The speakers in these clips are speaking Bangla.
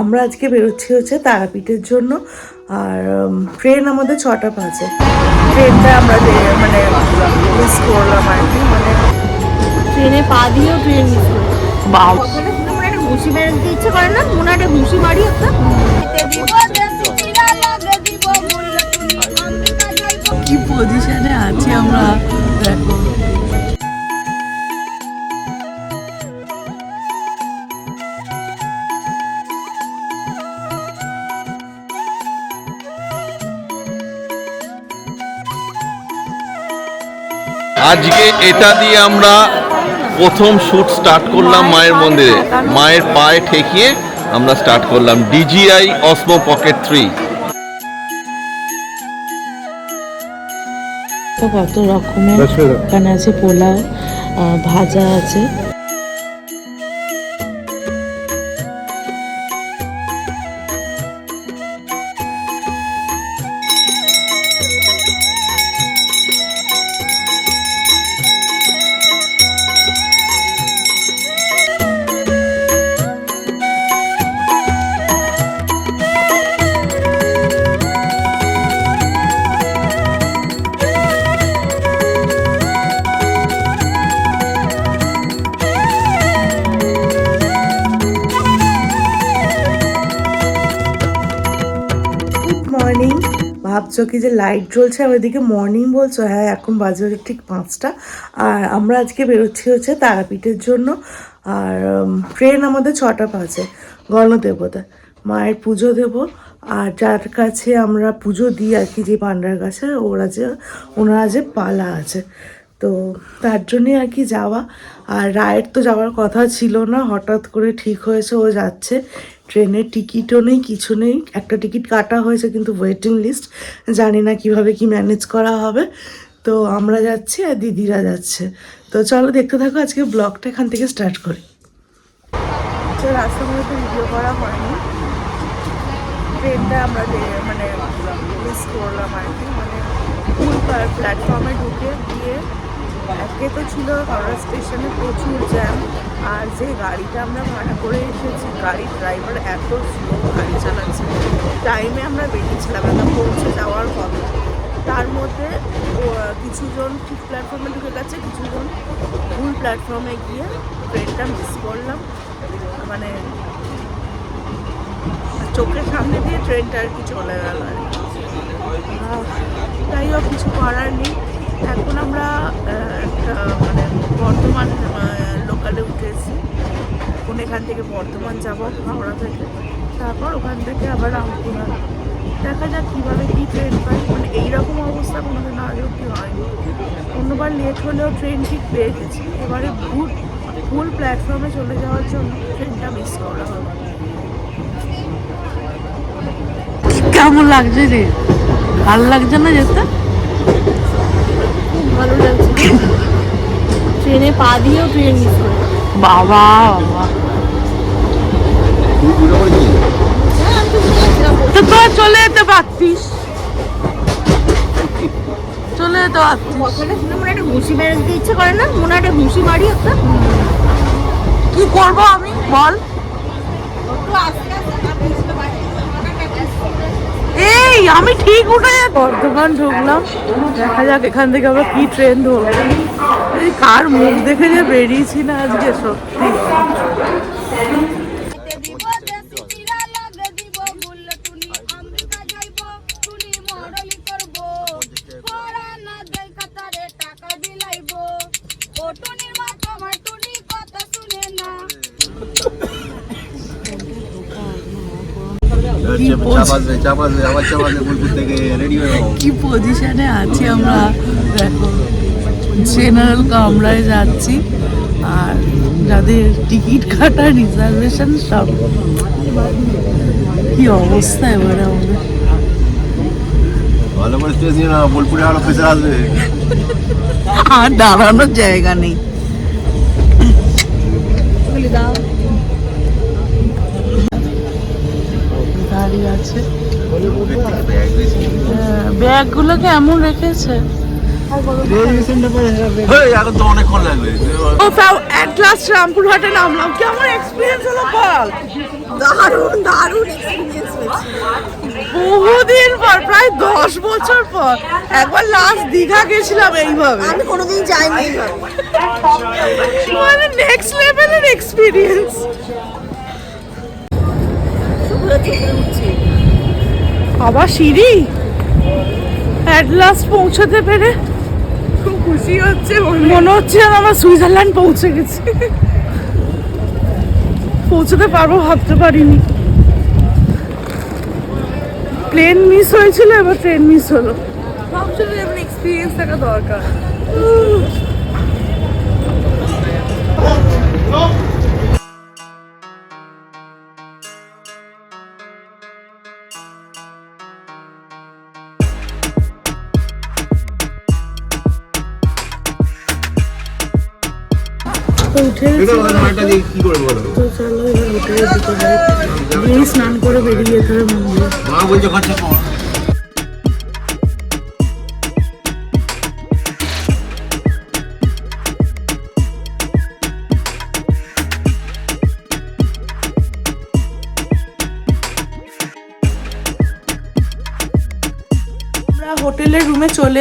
আমরা আজকে বেরোচ্ছি হচ্ছে তারাপীঠের জন্য আর ট্রেন আমাদের ছটা পাঁচে ট্রেনটা আমরা মানে মিস করলাম আর কি মানে ট্রেনে পা দিয়েও ট্রেন মিস করে বাবা একটা ঘুষি বেরোতে ইচ্ছে করে না মনে একটা ঘুষি মারি একটা। কি পজিশনে আছি আমরা? দেখো। আজকে এটা দিয়ে আমরা প্রথম শ্যুট স্টার্ট করলাম মায়ের মন্দিরে। মায়ের পায়ে ঠেকিয়ে আমরা স্টার্ট করলাম ডিজিআই অসমো পকেট থ্রি কত রকমের এখানে আছে পোলাও ভাজা আছে। কি যে লাইট জ্বলছে? আর ওইদিকে মর্নিং বলছো? হ্যাঁ এখন বাজে হচ্ছে ঠিক পাঁচটা। আর আমরা আজকে বেরোচ্ছি হচ্ছে তারাপীঠের জন্য। আর ট্রেন আমাদের ছটা পাঁচে গণদেবতা, মায়ের পুজো দেব। আর যার কাছে আমরা পুজো দিই আর কি, যে পান্ডার কাছে, ওরা যে, ওনারা যে পালা আছে। তো তার জন্যে আর কি যাওয়া। আর রায়ের তো যাওয়ার কথা ছিল না, হঠাৎ করে ঠিক হয়েছে, ও যাচ্ছে। ট্রেনের টিকিটও নেই, কিছু নেই। একটা টিকিট কাটা হয়েছে কিন্তু ওয়েটিং লিস্ট জানি না কীভাবে কি ম্যানেজ করা হবে। তো আমরা যাচ্ছি আর দিদিরা যাচ্ছে। তো চলো দেখতে থাকো, আজকে ব্লগটা এখান থেকে স্টার্ট করি। ভিডিও করা ট্রেনটা আমরা মানে মিস করলাম আর কি। মানে ফুল প্ল্যাটফর্মে ঢুকে গিয়ে একে তো ছিল হাওড়া স্টেশনে প্রচুর জ্যাম, আর যে গাড়িটা আমরা ভাড়া করে এসেছি, গাড়ির ড্রাইভার এত স্লো গাড়ি চালাচ্ছে। টাইমে আমরা বেরিয়েছিলাম একদম পৌঁছে যাওয়ার কথা তার মধ্যে কিছুজন ঠিক প্ল্যাটফর্মে ঢুকে গেছে, কিছুজন ভুল প্ল্যাটফর্মে গিয়ে ট্রেনটা মিস করলাম। মানে চোখের সামনে দিয়ে ট্রেনটা আর কি চলে গেল আর কিছু করার নেই। এখন আমরা একটা মানে বর্ধমান লোকালে উঠেছি এখন এখান থেকে বর্ধমান যাব, হাওড়া থেকে। তারপর ওখান থেকে আবার রামপুরহাট। দেখা যাক কীভাবে কী ট্রেন পাই। মানে এইরকম অবস্থা কোনোদিন আগে অব্দি হয়নি। অন্যবার লেট হলেও ট্রেন ঠিক পেয়ে গেছি। এবারে ভুল ভুল প্ল্যাটফর্মে চলে যাওয়ার জন্য ট্রেনটা মিস করা হবে কেমন লাগছে রে? ভালো লাগছে না যেতে? ভালো লাগছে। ট্রেনে পা দিয়েও ট্রেন মিস করে। বাবা বাবা। তো তোরা চলে যেতে পারতিস। চলে যেতে পারতিস। কথাটা শুনে মনে একটা ঘুষি বেরোতে ইচ্ছে করে না? মনে একটা ঘুষি মারি একটা। কি করব আমি? বল। আমি ঠিক উঠে বর্ধমান ঢুকলাম। দেখা যাক এখান থেকে আবার কি ট্রেন ধরবো। কার মুখ দেখে যে বেরিয়েছি না আজকে, সত্যি। আবার বোলপুর থেকে রেডি হয়ে যাব। কি পজিশনে আছি আমরা? দেখো জেনারেল কামরায় যাচ্ছি আর যাদের টিকিট কাটা রিজার্ভেশন সব। কি অবস্থা এবারে আমাদের? ভালো করে স্টেজ নিয়ে না বোলপুরে আরও আসবে। আর দাঁড়ানোর জায়গা নেই। দাঁড়িয়ে আছে। হ্যাঁ, ব্যাগগুলোকে এমন রেখেছে। ও তাও অ্যাট লাস্ট রামপুরহাটে নামলাম। কেমন এক্সপিরিয়েন্স হলো বল? দারুণ দারুণ এক্সপিরিয়েন্স বহুদিন পর প্রায় দশ বছর পর। একবার লাস্ট দীঘা গেছিলাম এইভাবে। আমি কোনোদিন যাইনি। মানে নেক্সট লেভেলের এক্সপিরিয়েন্স উঠছে আবার সিঁড়ি? অ্যাট লাস্ট পৌঁছাতে পেরে খুব খুশি হচ্ছে মনে হচ্ছে আমরা সুইজারল্যান্ড পৌঁছে গেছি। পৌঁছতে পারব ভাবতে পারিনি। প্লেন মিস হয়েছিল এবার ট্রেন মিস হলো। ভাবছিল যেমন এক্সপিরিয়েন্স থাকা দরকার? তো চলো এবার হোটেলের দিকে যাই স্নান করে বেরিয়ে যেতে হবে মন্দিরে। মা বলছে খরচা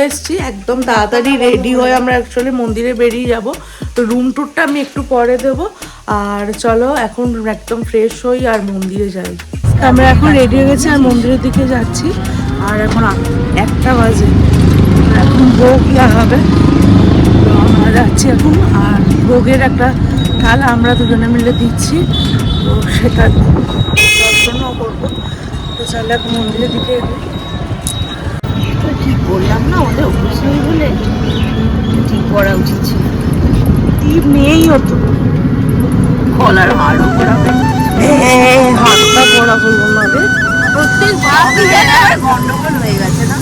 এসেছি, একদম তাড়াতাড়ি রেডি হয়ে আমরা অ্যাকচুয়ালি মন্দিরে বেরিয়ে যাব। তো রুম ট্যুরটা আমি একটু পরে দেব। আর চলো, এখন একদম ফ্রেশ হই আর মন্দিরে যাই। আমরা এখন রেডি হয়ে গেছি আর মন্দিরের দিকে যাচ্ছি। আর এখন একটা বাজে। এখন ভোগ লাগাবে তো আমরা যাচ্ছি এখন। আর ভোগের একটা থাল আমরা দুজনে মিলে দিচ্ছি। তো সেটা দর্শনও করব। তো চলো এখন মন্দিরের দিকে বললাম, না, ওদের অবশ্যই নেই বলে ঠিক করা উচিত ছিল। টিপ মেয়েই হতো। কলার হাড়ও করা হ্যাঁ পড়া করব না প্রত্যেক গন্ডগোল হয়ে গেছে না?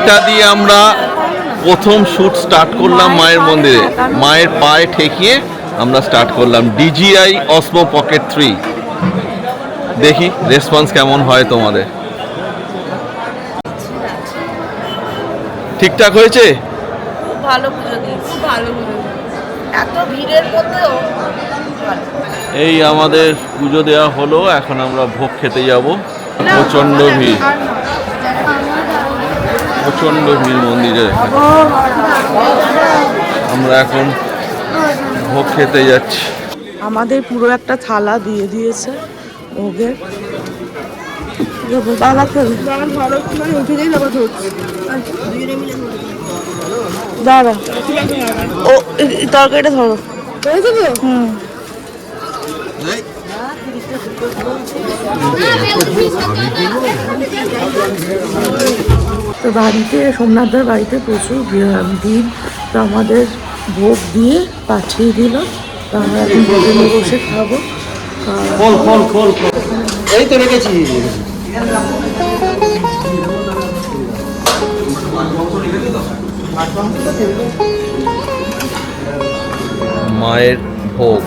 এটা দিয়ে আমরা প্রথম শ্যুট স্টার্ট করলাম মায়ের মন্দিরে। মায়ের পায়ে ঠেকিয়ে আমরা স্টার্ট করলাম ডিজিআই অসমো পকেট থ্রি দেখি রেসপন্স কেমন হয় তোমাদের? ঠিকঠাক হয়েছে? ভালো পুজো দিয়েছি। ভালো এত ভিড়ের মধ্যেও এই আমাদের পুজো দেওয়া হলো এখন আমরা ভোগ খেতে যাব। প্রচণ্ড ভিড়। প্রচণ্ড ভিড় মন্দিরে। আমরা এখন ভোগ খেতে যাচ্ছি। আমাদের পুরো একটা থালা দিয়ে দিয়েছে ভোগের দাঁড়া। ও তরকারিটা ধরো। হুম। তো বাড়িতে সোমনাথদার বাড়িতে প্রচুর ভিড়। তো আমাদের ভোগ দিয়ে পাঠিয়ে দিল। তো আমরা এখন হোটেলে বসে খাব। এই তো রেখেছি। মায়ের ভোগ।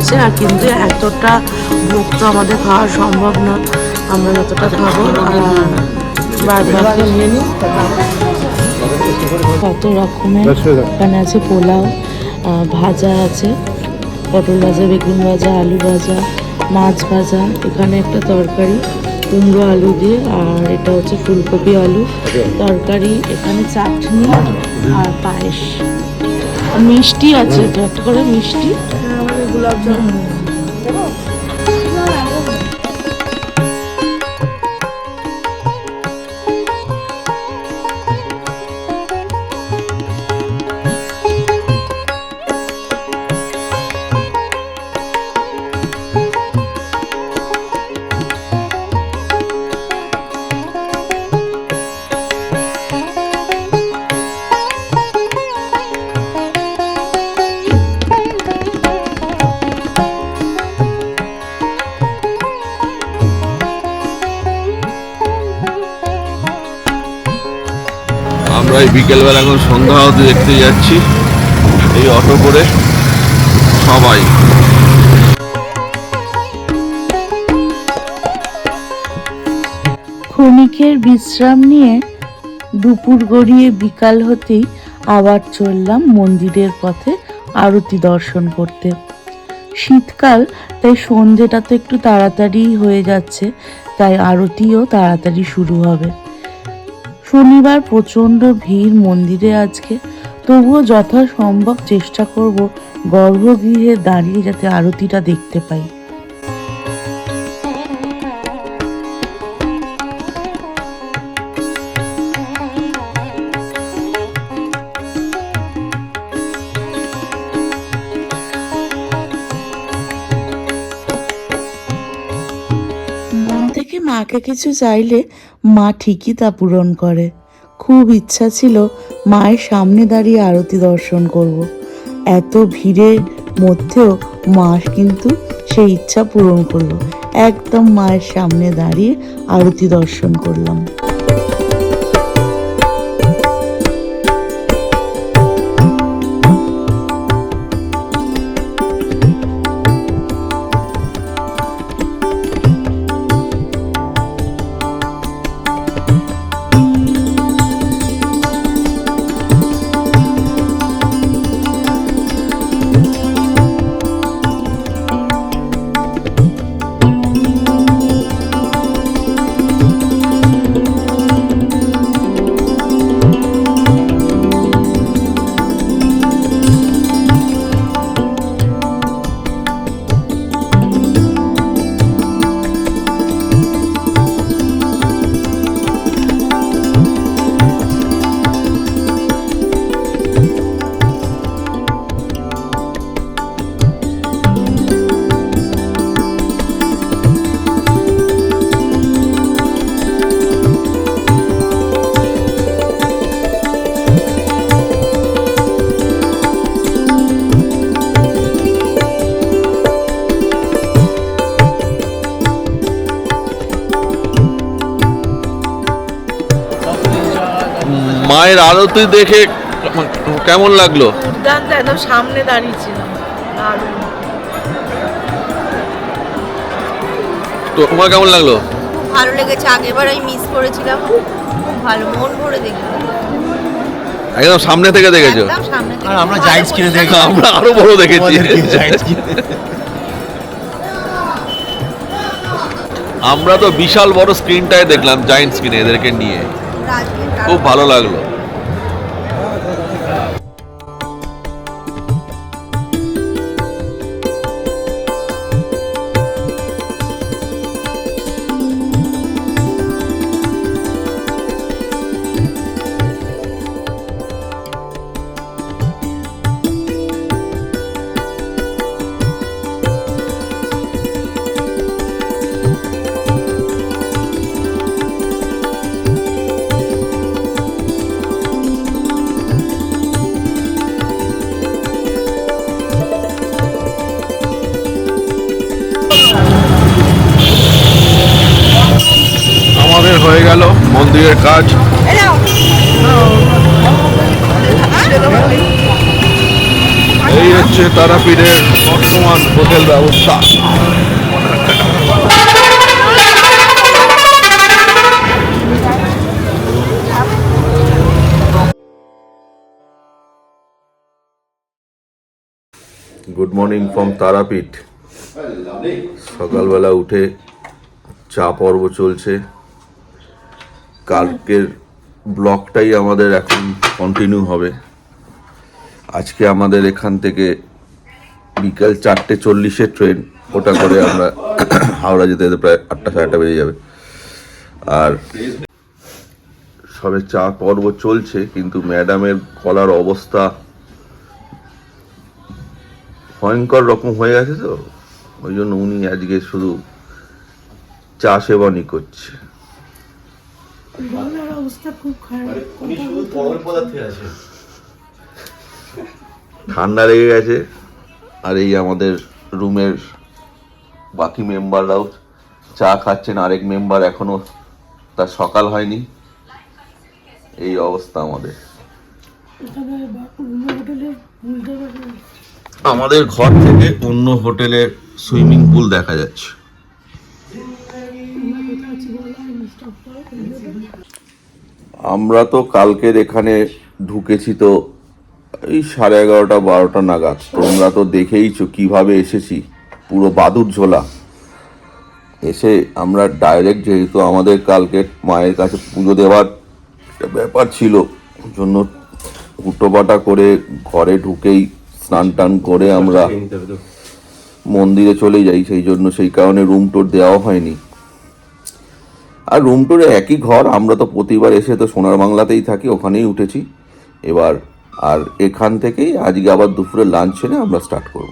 করছে আর কিন্তু এতটা ভোগ তো আমাদের খাওয়া সম্ভব না। আমরা যতটা খাব আর বারবার নিয়ে নিই। কত রকমের এখানে আছে পোলাও ভাজা আছে পটল ভাজা বেগুন ভাজা আলু ভাজা মাছ ভাজা এখানে একটা তরকারি কুমড়ো আলু দিয়ে আর এটা হচ্ছে ফুলকপি আলু। তরকারি এখানে চাটনি আর পায়েস। আর মিষ্টি আছে তো করে মিষ্টি। আমরা এই বিকেলবেলা এখন সন্ধ্যা হতে দেখতে যাচ্ছি এই অটো করে সবাই। ক্ষণিকের বিশ্রাম নিয়ে দুপুর গড়িয়ে বিকাল হতেই আবার চললাম মন্দিরের পথে আরতি দর্শন করতে। শীতকাল, তাই সন্ধেটা তো একটু তাড়াতাড়ি হয়ে যাচ্ছে, তাই আরতিও তাড়াতাড়ি শুরু হবে। শনিবার প্রচণ্ড ভিড় মন্দিরে আজকে। তবুও যথাসম্ভব চেষ্টা করব গর্ভগৃহে দাঁড়িয়ে যাতে আরতিটা দেখতে পাই। কিছু চাইলে মা ঠিকই তা পূরণ করে। খুব ইচ্ছা ছিল মায়ের সামনে দাঁড়িয়ে আরতি দর্শন করব। এত ভিড়ের মধ্যেও মা কিন্তু সেই ইচ্ছা পূরণ করল। একদম মায়ের সামনে দাঁড়িয়ে আরতি দর্শন করলাম। আরতি দেখে কেমন লাগল? দুর্দান্ত একদম সামনে দাঁড়িয়েছিলাম তো তোমার কেমন লাগল? ভালো লেগেছে আগেবার আমি মিস করেছিলাম খুব ভালো মন ভরে দেখলাম। একদম সামনে থেকে দেখেছ? সামনে আর আমরা জায়েন্টস কিনে দেখলাম। আমরা আরও বড় দেখেছি। আমরা তো বিশাল বড় স্ক্রিনটায় দেখলাম জায়েন্ট স্ক্রিনে এদেরকে নিয়ে। খুব ভালো লাগল। মন্দিরের কাজ। এই হচ্ছে তারাপীঠের বর্তমান হোটেল ব্যবস্থা। গুড মর্নিং ফ্রম তারাপীঠ সকালবেলা উঠে চা পর্ব চলছে। কালকের ব্লকটাই আমাদের এখন কন্টিনিউ হবে। আজকে আমাদের এখান থেকে বিকাল চারটে চল্লিশের ট্রেন, ওটা করে আমরা হাওড়া যেতে যেতে প্রায় আটটা সাড়ে আটটা বেজে যাবে। আর সবে চা পর্ব চলছে, কিন্তু ম্যাডামের গলার অবস্থা ভয়ঙ্কর রকম হয়ে গেছে তো, ওই জন্য উনি আজকে শুধু চা সেবনই করছে। ঠান্ডা লেগে গেছে আর এই আমাদের রুমের বাকি মেম্বাররাও চা খাচ্ছেন আরেক মেম্বার এখনও তার সকাল হয়নি। এই অবস্থা আমাদের। আমাদের ঘর থেকে অন্য হোটেলের সুইমিং পুল দেখা যাচ্ছে। আমরা তো কালকের এখানে ঢুকেছি তো এই সাড়ে এগারোটা, বারোটা নাগাদ। তোমরা তো দেখেইছো কীভাবে এসেছি, পুরো বাদুর ঝোলা। এসে আমরা ডাইরেক্ট যেহেতু আমাদের কালকে মায়ের কাছে পুজো দেওয়ার ব্যাপার ছিল জন্য উটোপাটা করে ঘরে ঢুকেই স্নান টান করে আমরা মন্দিরে চলে যাই, সেই জন্য সেই কারণে রুম টুর দেওয়া হয়নি। আর রুম টুরে একই ঘর, আমরা তো প্রতিবার এসে তো সোনার বাংলাতেই থাকি, ওখানেই উঠেছি। এবার আর এখান থেকেই আজকে আবার দুপুরে লাঞ্চ সেরে আমরা স্টার্ট করব।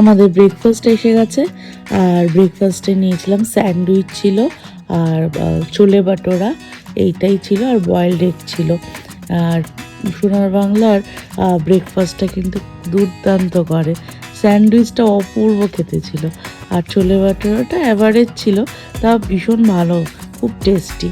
আমাদের ব্রেকফাস্ট এসে গেছে, আর ব্রেকফাস্টে নিয়েছিলাম স্যান্ডউইচ ছিল, আর ছোলে বাটোরা, এইটাই ছিল, আর বয়েলড এগ ছিল। আর সোনার বাংলার ব্রেকফাস্টটা কিন্তু দুর্দান্ত করে। স্যান্ডউইচটা অপূর্ব খেতে ছিল। আর ছোলে বাটোরাটা অ্যাভারেজ ছিল তা ভীষণ ভালো, খুব টেস্টি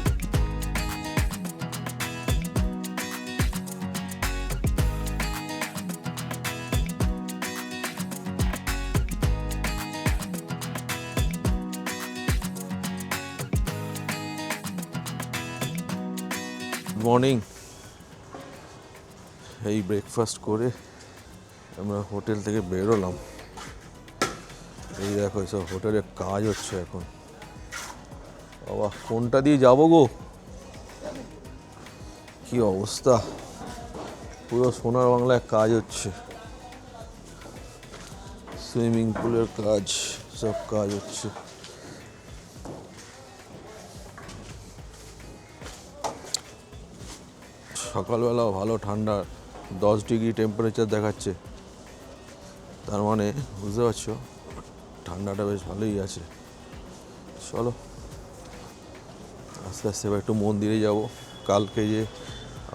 মর্নিং এই ব্রেকফাস্ট করে আমরা হোটেল থেকে বেরোলাম। এই দেখো সব হোটেলে কাজ হচ্ছে এখন। বাবা, কোনটা দিয়ে যাব গো? কি অবস্থা? পুরো সোনার বাংলায় কাজ হচ্ছে। সুইমিং পুলের কাজ, সব কাজ হচ্ছে। সকালবেলাও ভালো ঠান্ডা, দশ ডিগ্রি টেম্পারেচার দেখাচ্ছে। তার মানে বুঝতে পারছ, ঠান্ডাটা বেশ ভালোই আছে। চলো, আস্তে আস্তে এবার একটু মন্দিরে যাব। কালকে যে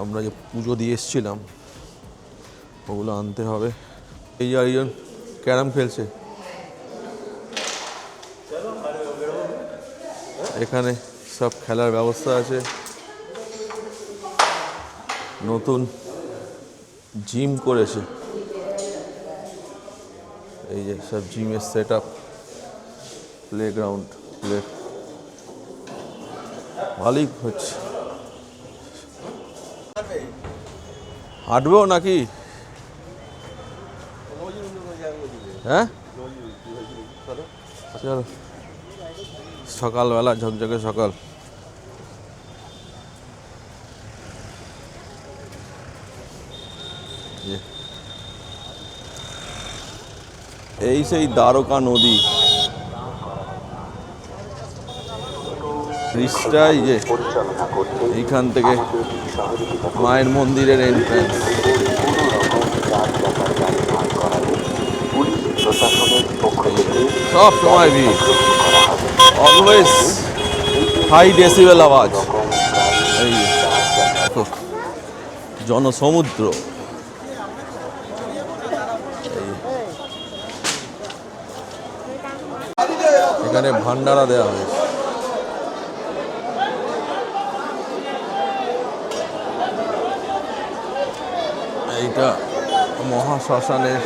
আমরা যে পুজো দিয়ে এসেছিলাম, ওগুলো আনতে হবে। এই যে আরেকজন ক্যারাম খেলছে। এখানে সব খেলার ব্যবস্থা আছে। নতুন জিম করেছে। যে সব জিমের সেট আপ প্লেগ্রাউন্ড প্লে ভালোই হচ্ছে। হাঁটবেও নাকি? হ্যাঁ? চলো। সকালবেলা, ঝকঝকে সকাল। এই সেই দ্বারকা নদী। ব্রিজটাই যে এইখান থেকে মায়ের মন্দিরের এন্ট্রান্স সব সময় ভিড়। অলওয়েজ হাই ডেসিবেল আওয়াজ। এই জনসমুদ্র। এখানে ভান্ডারা দেওয়া হয়েছে। এইটা মহাশ্মশানের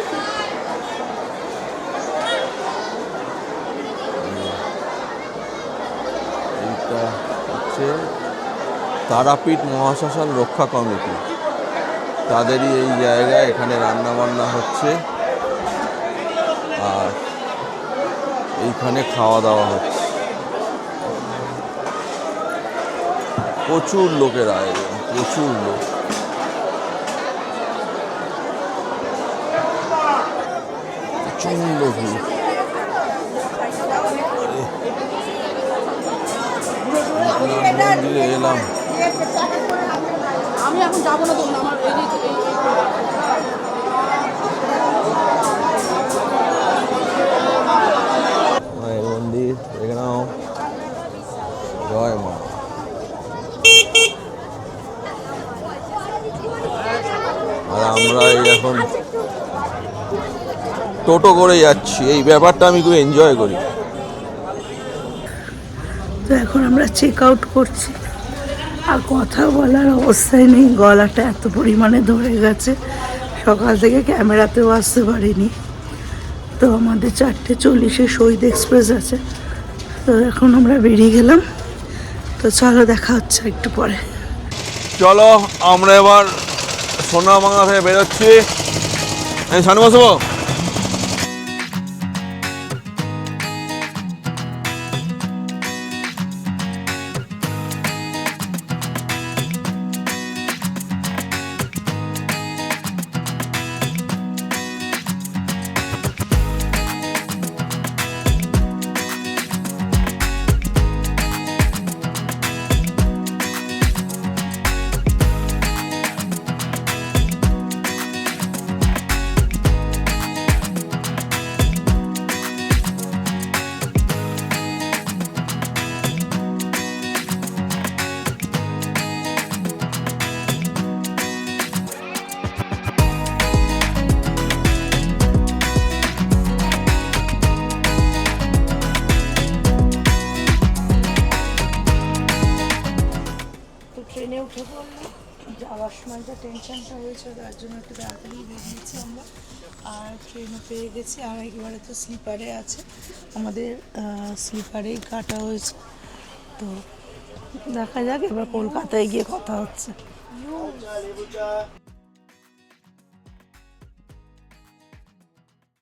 এইটা হচ্ছে তারাপীঠ মহাশ্মশান রক্ষা কমিটি। তাদেরই এই জায়গায় এখানে রান্না বান্না হচ্ছে। আর এইখানে খাওয়া দাওয়া হচ্ছে। প্রচুর লোকের আয়োজন প্রচুর লোক। এলাম আমি এখন যাব না আমার এই- মায়ের মন্দির দেখে নাও জয় মা আর আমরা এই এখন। টোটো করে যাচ্ছি। এই ব্যাপারটা আমি খুব এনজয় করি। তো এখন আমরা চেক আউট করছি। আর কথা বলার অবস্থায় নেই। গলাটা এত পরিমাণে ধরে গেছে। সকাল থেকে ক্যামেরাতেও আসতে পারিনি। তো আমাদের চারটে চল্লিশে শহীদ এক্সপ্রেস আছে। তো এখন আমরা বেরিয়ে গেলাম। তো চলো দেখা হচ্ছে একটু পরে। চলো আমরা এবার সোনামাঙ্গা থেকে বেরোচ্ছি। আমি সামনে বসবো? ট্রেনও পেয়ে গেছি আর একবারে তো স্লিপারে আছে। আমাদের স্লিপারেই কাটা হয়েছে। তো দেখা যাক এবার কলকাতায় গিয়ে কথা হচ্ছে।